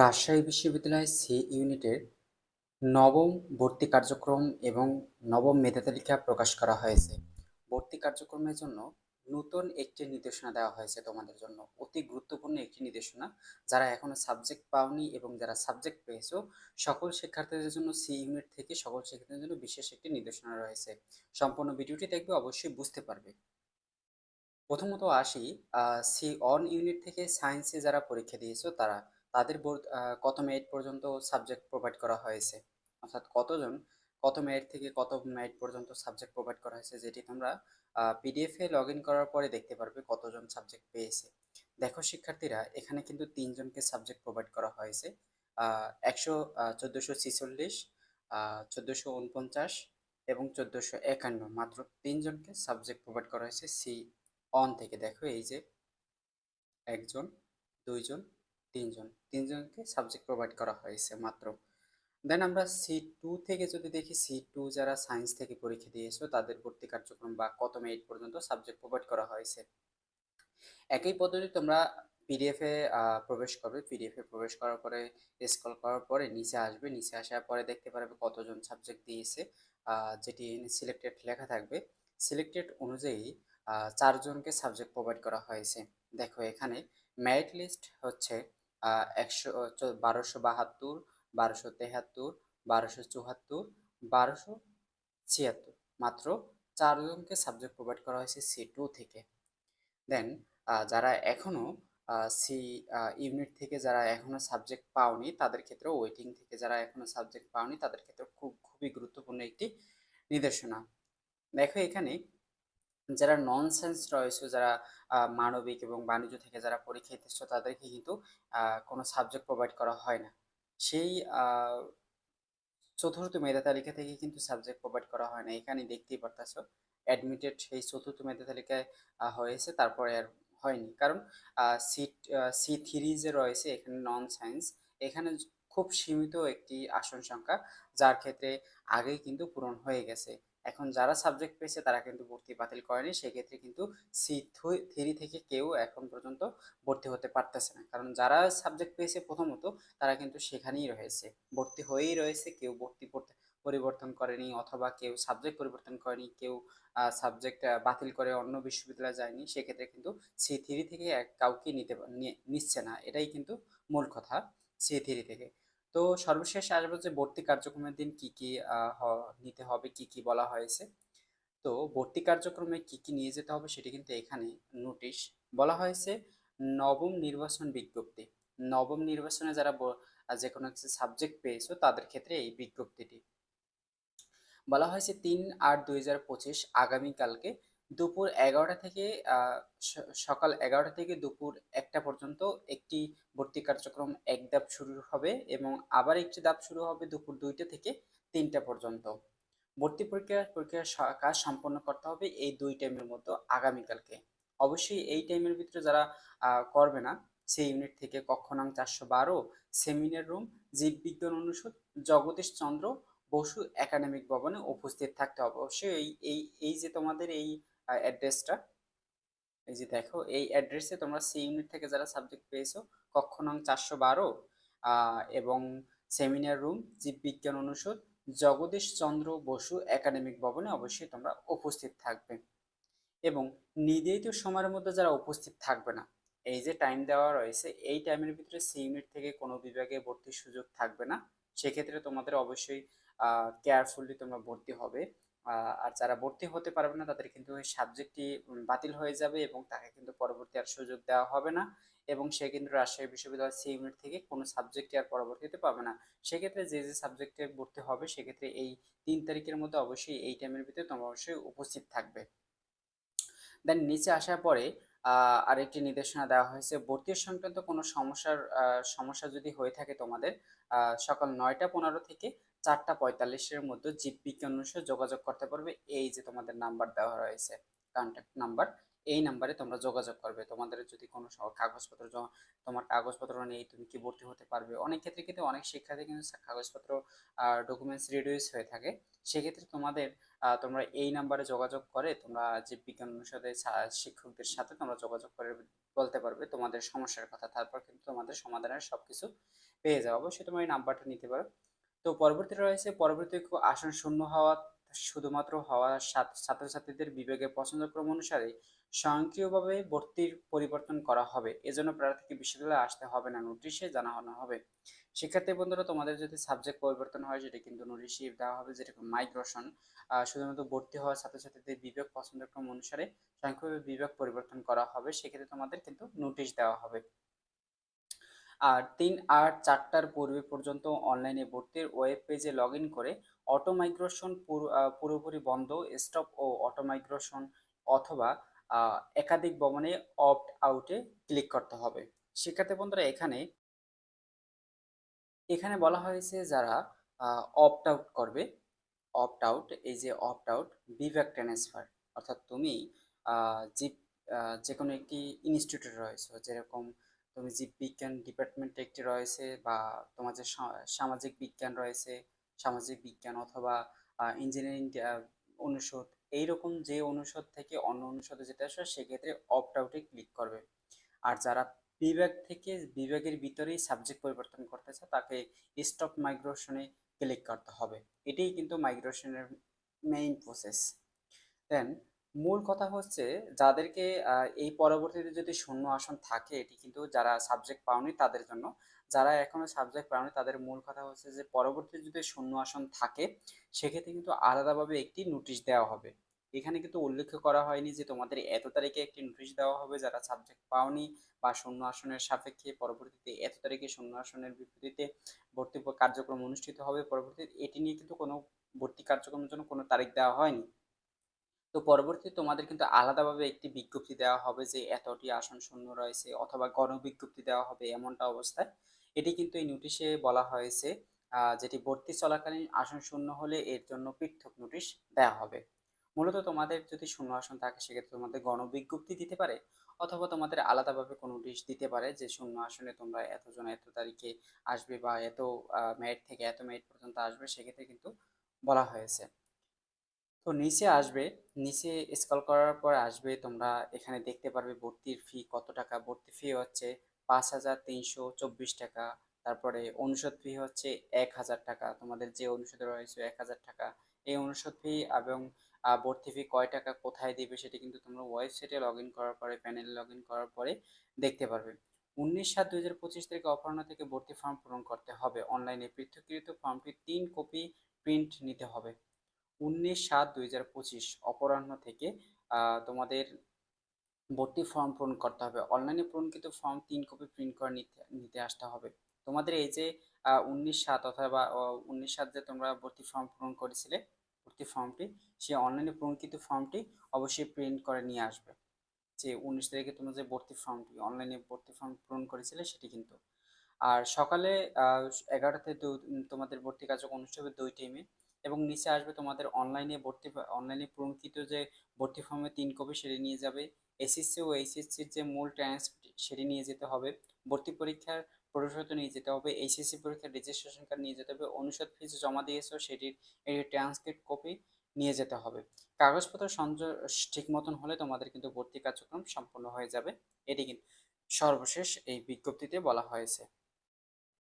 রাজশাহী বিশ্ববিদ্যালয় সি ইউনিটের নবম ভর্তি কার্যক্রম এবং নবম মেধা তালিকা প্রকাশ করা হয়েছে। ভর্তি কার্যক্রমের জন্য নতুন একটি নির্দেশনা দেওয়া হয়েছে তোমাদের জন্য। অতি গুরুত্বপূর্ণ একটি নির্দেশনা। যারা এখনও সাবজেক্ট পাওনি এবং যারা সাবজেক্ট পেয়েছ, সকল শিক্ষার্থীদের জন্য সি ইউনিট থেকে সকল শিক্ষার্থীদের জন্য বিশেষ একটি নির্দেশনা রয়েছে। সম্পূর্ণ ভিডিওটি দেখবে অবশ্যই বুঝতে পারবে। প্রথমত আসি সি অন ইউনিট থেকে সায়েন্সে যারা পরীক্ষা দিয়েছ, তারা তাদের বোর্ড কত মেরিট পর্যন্ত সাবজেক্ট প্রোভাইড করা হয়েছে? অর্থাৎ কতজন, কত মেরিট থেকে কত মেরিট পর্যন্ত সাবজেক্ট প্রোভাইড করা হয়েছে, যেটি তোমরা পিডিএফে লগ ইন করার পরে দেখতে পারবে কতজন সাবজেক্ট পেয়েছে। দেখো শিক্ষার্থীরা, এখানে কিন্তু তিনজনকে সাবজেক্ট প্রোভাইড করা হয়েছে। একশো চোদ্দোশো ছিচল্লিশ চোদ্দোশো উনপঞ্চাশ এবং চোদ্দোশো একান্ন। মাত্র তিনজনকে সাবজেক্ট প্রোভাইড করা হয়েছে সি অন থেকে। দেখো এই যে, একজন, দুইজন তিনজন, তিনজনকে সাবজেক্ট প্রোভাইড করা হয়েছে মাত্র। দেন আমরা সি টু থেকে যদি দেখি সি টু যারা সায়েন্স থেকে পরীক্ষা দিয়েছ, তাদের ভর্তি কার্যক্রম বা কত মিনিট পর্যন্ত সাবজেক্ট প্রোভাইড করা হয়েছে? একই পদ্ধতি তোমরা পিডিএফে প্রবেশ করবে। পিডিএফে প্রবেশ করার পরে স্কল করার পরে নিচে আসবে। নিচে আসার পরে দেখতে পারবে কতজন সাবজেক্ট দিয়েছে যেটি সিলেক্টেড লেখা থাকবে। সিলেক্টেড অনুযায়ী চারজনকে সাবজেক্ট প্রোভাইড করা হয়েছে। দেখো এখানে মেরিট লিস্ট হচ্ছে একশো বারোশো বাহাত্তর, বারোশো তেহাত্তর, বারোশো চুয়াত্তর বারোশো ছিয়াত্তর। মাত্র চারজনকে সাবজেক্ট প্রোভাইড করা হয়েছে সি টু থেকে। দেন যারা এখনও সি ইউনিট থেকে যারা এখনও সাবজেক্ট পাওনি, তাদের ক্ষেত্রেও ওয়েটিং থেকে যারা এখনও সাবজেক্ট পাওনি, তাদের ক্ষেত্রে খুব, খুবই গুরুত্বপূর্ণ একটি নির্দেশনা। দেখো এখানে যারা নন সায়েন্স রয়েছে যারা মানবিক এবং বাণিজ্য থেকে যারা পরীক্ষা দিচ্ছ তাদেরকে কিন্তু কোনো সাবজেক্ট প্রোভাইড করা হয় না। সেই চতুর্থ মেধা তালিকা থেকে কিন্তু সাবজেক্ট প্রোভাইড করা হয় না। এখানে দেখতেই পারতেছো অ্যাডমিটেড সেই চতুর্থ মেধা তালিকায় হয়েছে, তারপরে আর হয়নি। কারণ সিট সি থ্রি যে রয়েছে, এখানে নন সায়েন্স এখানে খুব সীমিত একটি আসন সংখ্যা, যার ক্ষেত্রে আগেই কিন্তু পূরণ হয়ে গেছে। এখন যারা সাবজেক্ট পেয়েছে তারা কিন্তু ভর্তি বাতিল করেনি। সেক্ষেত্রে কিন্তু সি থ্রি থেকে কেউ এখন পর্যন্ত ভর্তি হতে পারতেছে না। কারণ যারা সাবজেক্ট পেয়েছে প্রথমত, তারা কিন্তু সেখানেই রয়েছে। ভর্তি হয়েই রয়েছে, কেউ ভর্তি পড়তে পরিবর্তন করেনি অথবা কেউ সাবজেক্ট পরিবর্তন করেনি, কেউ সাবজেক্ট বাতিল করে অন্য বিশ্ববিদ্যালয়ে যায়নি, সেক্ষেত্রে কিন্তু সি থ্রি থেকে কাউকে নিতে নিচ্ছে না। এটাই কিন্তু মূল কথা সি থ্রি থেকে। তো সর্বশেষ আসব যে ভর্তি কার্যক্রমের দিন কি কি নিতে হবে, কি কি বলা হয়েছে? তো ভর্তি কার্যক্রমে কি কি নিয়ে যেতে হবে সেটি কিন্তু এখানে নোটিশ বলা হয়েছে। নবম নির্বাচন বিজ্ঞপ্তি। নবম নির্বাচনে যারা যে কোনো সাবজেক্ট পেয়েছ তাদের ক্ষেত্রে এই বিজ্ঞপ্তিটি। বলা হয়েছে তিন আট দুই হাজার পঁচিশ আগামীকালকে দুপুর এগারোটা থেকে সকাল এগারোটা থেকে দুপুর একটা পর্যন্ত একটি ভর্তি কার্যক্রম এক ধাপ শুরু হবে এবং আবার একটি ধাপ শুরু হবে দুপুর দুইটা থেকে তিনটা পর্যন্ত। ভর্তি পরীক্ষা, পরীক্ষার কাজ সম্পন্ন করতে হবে এই দুই টাইমের মধ্যে আগামীকালকে। অবশ্যই এই টাইমের ভিতরে যারা করবে না, সেই ইউনিট থেকে কক্ষ নং চারশো বারো, সেমিনার রুম জীববিজ্ঞান অনুষদ, জগদীশ চন্দ্র বসু একাডেমিক ভবনে উপস্থিত থাকতে হবে। অবশ্যই এই এই যে তোমাদের এই অ্যাড্রেসটা এই যে দেখো, এই অ্যাড্রেসে তোমরা সি ইউনিট থেকে যারা সাবজেক্ট পেয়েছ কক্ষ নং চারশো বারো এবং সেমিনার রুম জীববিজ্ঞান অনুষদ, জগদীশ চন্দ্র বসু একাডেমিক ভবনে অবশ্যই তোমরা উপস্থিত থাকবে। এবং নির্ধারিত সময়ের মধ্যে যারা উপস্থিত থাকবে না, এই যে টাইম দেওয়া রয়েছে, এই টাইমের ভিতরে সি ইউনিট থেকে কোনো বিভাগে ভর্তির সুযোগ থাকবে না। সেক্ষেত্রে তোমাদের অবশ্যই কেয়ারফুলি তোমরা ভর্তি হবে। আর যারা ভর্তি হতে পারবে না, তাদের কিন্তু ওই সাবজেক্টটি বাতিল হয়ে যাবে এবং তাকে কিন্তু পরবর্তী আর সুযোগ দেওয়া হবে না এবং সে কিন্তু রাজশাহী বিশ্ববিদ্যালয় সি ইউনিট থেকে কোনো সাবজেক্টই আর পরবর্তীতে পাবে না। সেক্ষেত্রে যে যে সাবজেক্টে ভর্তি হবে, সেক্ষেত্রে এই তিন তারিখের মধ্যে অবশ্যই এই টাইমের ভিতরে তোমরা অবশ্যই উপস্থিত থাকবে। দেন নিচে আসার পরে আরেকটি নির্দেশনা দেওয়া হয়েছে, ভর্তি সংক্রান্ত কোনো সমস্যার সমস্যা যদি হয়ে থাকে তোমাদের সকাল নয়টা পনেরো থেকে চারটা পঁয়তাল্লিশের মধ্যে জীববিজ্ঞান অনুসারে যোগাযোগ করতে পারবে। এই যে তোমাদের নাম্বার দেওয়া রয়েছে কন্ট্যাক্ট নাম্বার এই নাম্বারে তোমরা যোগাযোগ করবে। তোমাদের যদি কোনো কাগজপত্র তোমার কাগজপত্র নেই, তুমি কি ভর্তি হতে পারবে? অনেক ক্ষেত্রে কিন্তু অনেক শিক্ষার্থী কিন্তু কাগজপত্র ডকুমেন্টস রিডিউস হয়ে থাকে। সেক্ষেত্রে তোমাদের তোমরা এই নাম্বারে যোগাযোগ করে তোমরা যে বিজ্ঞান অনুষদের শিক্ষকদের সাথে তোমরা যোগাযোগ করে বলতে পারবে তোমাদের সমস্যার কথা। তারপর কিন্তু তোমাদের সমাধানের সবকিছু পেয়ে যাবে অবশ্যই তোমরা এই নাম্বারটা নিতে পারো। তো পরবর্তী রয়েছে পরবর্তী আসন শূন্য হওয়া, শুধুমাত্র হওয়া ছাত্র- ছাত্রছাত্রীদের বিভাগের পছন্দক্রম অনুসারে স্বয়ংক্রিয়ভাবে ভর্তির পরিবর্তন করা হবে। এজন্য প্রার্থীকে বিশ্ববিদ্যালয়ে আসতে হবে না, নোটিশে জানানো হবে। শিক্ষার্থী বন্ধুরা, তোমাদের যদি সাবজেক্ট পরিবর্তন হয়, সেটা কিন্তু নোটিশে দেওয়া হবে, যেরকম মাইগ্রেশন শুধুমাত্র ভর্তি হওয়া ছাত্রছাত্রীদের বিভাগ পছন্দক্রম অনুসারে স্বয়ংক্রিয়ভাবে বিভাগ পরিবর্তন করা হবে। সেক্ষেত্রে তোমাদের কিন্তু নোটিশ দেওয়া হবে। আর তিন আট চারটার পূর্বে পর্যন্ত অনলাইনে ভর্তির ওয়েব পেজে লগ করে অটো মাইগ্রেশন পুরোপুরি বন্ধ স্টপ ও অটো মাইগ্রেশন অথবা একাধিক ভবনে অপ্ট আউটে ক্লিক করতে হবে। শিক্ষার্থী বন্ধুরা এখানে এখানে বলা হয়েছে যারা অপ্ট আউট করবে অপ্ট আউট এই যে অপ্ট আউট বিভাগ ট্রান্সফার অর্থাৎ তুমি আহ, যে কোনো একটি ইনস্টিটিউটে রয়েছে যেরকম তুমি জীববিজ্ঞান ডিপার্টমেন্টে একটি রয়েছে বা তোমার যে সামাজিক বিজ্ঞান রয়েছে, সামাজিক বিজ্ঞান অথবা ইঞ্জিনিয়ারিং অনুষদ, এইরকম যে অনুষদ থেকে অন্য অনুষদে যেতে আসবে সেক্ষেত্রে অপ্ট আউটে ক্লিক করবে। আর যারা বিভাগ থেকে বিভাগের ভিতরেই সাবজেক্ট পরিবর্তন করতে চায় তাকে স্টপ মাইগ্রেশনে ক্লিক করতে হবে। এটাই কিন্তু মাইগ্রেশনের মেইন প্রসেস দেন মূল কথা হচ্ছে যাদেরকে এই পরবর্তীতে যদি শূন্য আসন থাকে, এটি কিন্তু যারা সাবজেক্ট পাওনি তাদের জন্য, যারা এখনও সাবজেক্ট পাওনি তাদের মূল কথা হচ্ছে যে পরবর্তীতে যদি শূন্য আসন থাকে, সেক্ষেত্রে কিন্তু আলাদাভাবে একটি নোটিশ দেওয়া হবে। এখানে কিন্তু উল্লেখ করা হয়নি যে তোমাদের এত তারিখে একটি নোটিশ দেওয়া হবে যারা সাবজেক্ট পাওনি বা শূন্য আসনের সাপেক্ষে পরবর্তীতে এত তারিখে শূন্য আসনের বিপরীতে ভর্তি কার্যক্রম অনুষ্ঠিত হবে পরবর্তীতে, এটি নিয়ে কিন্তু কোনো ভর্তি কার্যক্রমের জন্য কোনো তারিখ দেওয়া হয়নি। তো পরবর্তী তোমাদের কিন্তু আলাদাভাবে একটি বিজ্ঞপ্তি দেওয়া হবে যে এতটি আসন শূন্য রয়েছে অথবা গণবিজ্ঞপ্তি দেওয়া হবে এমনটা অবস্থায়। এটি কিন্তু এই নোটিশে বলা হয়েছে যেটি ভর্তি চলাকালীন আসন শূন্য হলে এর জন্য পৃথক নোটিশ দেওয়া হবে। মূলত তোমাদের যদি শূন্য আসন থাকে, সেক্ষেত্রে তোমাদের গণবিজ্ঞপ্তি দিতে পারে অথবা তোমাদের আলাদাভাবে কোনো নোটিশ দিতে পারে যে শূন্য আসনে তোমরা এতজন, এত তারিখে আসবে বা এত মেরিট থেকে এত মেরিট পর্যন্ত আসবে, সেক্ষেত্রে কিন্তু বলা হয়েছে। তো নিচে আসবে, নিচে স্কল করার পর আসবে, তোমরা এখানে দেখতে পারবে ভর্তির ফি কত টাকা। ভর্তি ফি হচ্ছে পাঁচ হাজার তিনশো চব্বিশ টাকা, তারপরে অনুষদ ফি হচ্ছে এক হাজার টাকা। তোমাদের যে অনুষদে রয়েছে এক হাজার টাকা, এই অনুষদ ফি এবং ভর্তি ফি কয় টাকা কোথায় দিবে সেটা কিন্তু তোমরা ওয়েবসাইটে লগ ইন করার পরে প্যানেলে লগ ইন করার পরে দেখতে পারবে। উনিশ সাত দুই হাজার পঁচিশ তারিখে অপরাহ্ন থেকে ভর্তি ফর্ম পূরণ করতে হবে। অনলাইনে পৃথকীকৃত ফর্মটি তিন কপি প্রিন্ট নিতে হবে। উনিশ সাত দুই হাজার পঁচিশ অপরাহ্ন থেকে তোমাদের ভর্তি ফর্ম পূরণ করতে হবে। অনলাইনে পূরণকৃত ফর্ম তিন কপি প্রিন্ট করে নিতে নিতে আসতে হবে। তোমাদের এই যে উনিশ সাত অথবা উনিশ সাত যে তোমরা ভর্তি ফর্ম পূরণ করেছিলে, ভর্তি ফর্মটি সেই অনলাইনে পূরণকৃত ফর্মটি অবশ্যই প্রিন্ট করে নিয়ে আসবে। যে উনিশ তারিখে তোমরা যে ভর্তি ফর্মটি অনলাইনে ভর্তি ফর্ম পূরণ করেছিলে, সেটি কিন্তু। আর সকালে এগারোটাতে তোমাদের ভর্তি কার্যক্রম অনুষ্ঠিত হবে দুই টিমে এবং নিচে আসবে তোমাদের অনলাইনে ভর্তি অনলাইনে পূরণকৃত যে ভর্তি ফর্মে তিন কপি সেটি নিয়ে যাবে। এসএসসি ও এইচএসসির যে মূল ট্রান্সক্রিপ্ট সেটি নিয়ে যেতে হবে। ভর্তি পরীক্ষার প্রবেশপত্র নিয়ে যেতে হবে। এইচএসসি পরীক্ষার রেজিস্ট্রেশন কার্ড নিয়ে যেতে হবে। অনুষদ ফিজ জমা দিয়েছ সেটির এর ট্রান্সক্রিপ্ট কপি নিয়ে যেতে হবে। কাগজপত্র সংযোগ ঠিক মতন হলে তোমাদের কিন্তু ভর্তি কার্যক্রম সম্পন্ন হয়ে যাবে। এটি কিন্তু সর্বশেষ এই বিজ্ঞপ্তিতে বলা হয়েছে।